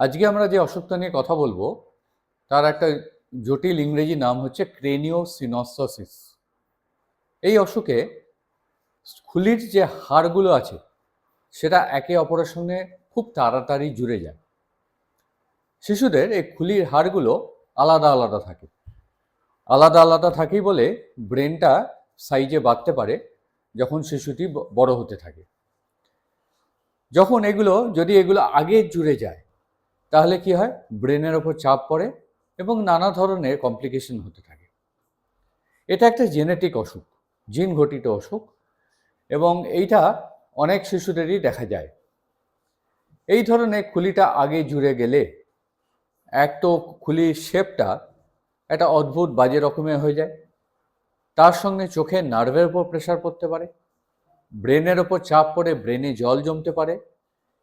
আজকে আমরা যে অসুখটা নিয়ে কথা বলব, তার একটা জটিল ইংরেজি নাম হচ্ছে ক্রেনিও ক্রেনিওসিনোসিস। এই অসুখে খুলির যে হাড়গুলো আছে, সেটা একে অপরের সঙ্গে খুব তাড়াতাড়ি জুড়ে যায়। শিশুদের এই খুলির হাড়গুলো আলাদা আলাদা থাকে। আলাদা আলাদা থাকেই বলে ব্রেনটা সাইজে বাড়তে পারে যখন শিশুটি বড় হতে থাকে। যখন এগুলো, যদি এগুলো আগে জুড়ে যায় তাহলে কি হয়? ব্রেনের ওপর চাপ পড়ে এবং নানা ধরনের কমপ্লিকেশন হতে থাকে। এটা একটা জেনেটিক অসুখ জিন ঘটিত অসুখ এবং এইটা অনেক শিশুদেরই দেখা যায়। এই ধরনের খুলিটা আগে জুড়ে গেলে এক তো খুলির শেপটা একটা অদ্ভুত বাজে রকমের হয়ে যায়। তার সঙ্গে চোখে নার্ভের ওপর প্রেশার পড়তে পারে ব্রেনের ওপর চাপ পড়ে ব্রেনে জল জমতে পারে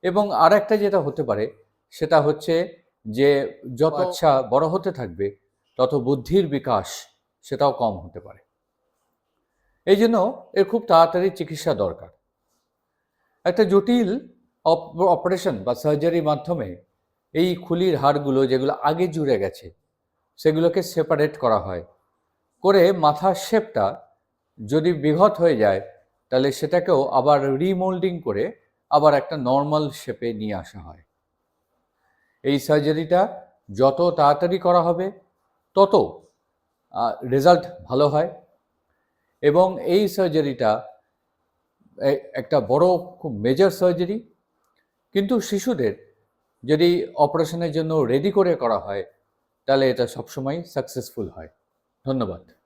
এবং আর একটা যেটা হতে পারে সেটা হচ্ছে যে যত আচ্ছা বড় হতে থাকবে তত বুদ্ধির বিকাশ সেটাও কম হতে পারে। এই জন্য এর খুব তাড়াতাড়ি চিকিৎসা দরকার। একটা জটিল অপ- অপারেশন বা সার্জারির মাধ্যমে এই খুলির হাড়গুলো যেগুলো আগে জুড়ে গেছে সেগুলোকে সেপারেট করা হয়। করে মাথার শেপটা যদি বিঘত হয়ে যায় তাহলে সেটাকেও আবার রিমোল্ডিং করে আবার একটা নর্মাল শেপে নিয়ে আসা হয়। এই সার্জারিটা যত তাড়াতাড়ি করা হবে, তত রেজাল্ট ভালো হয়। এবং এই সার্জারিটা একটা বড়, খুব মেজর সার্জারি। কিন্তু শিশুদের যদি অপারেশনের জন্য রেডি করে করা হয়, তাহলে এটা সবসময় সাকসেসফুল হয়। ধন্যবাদ।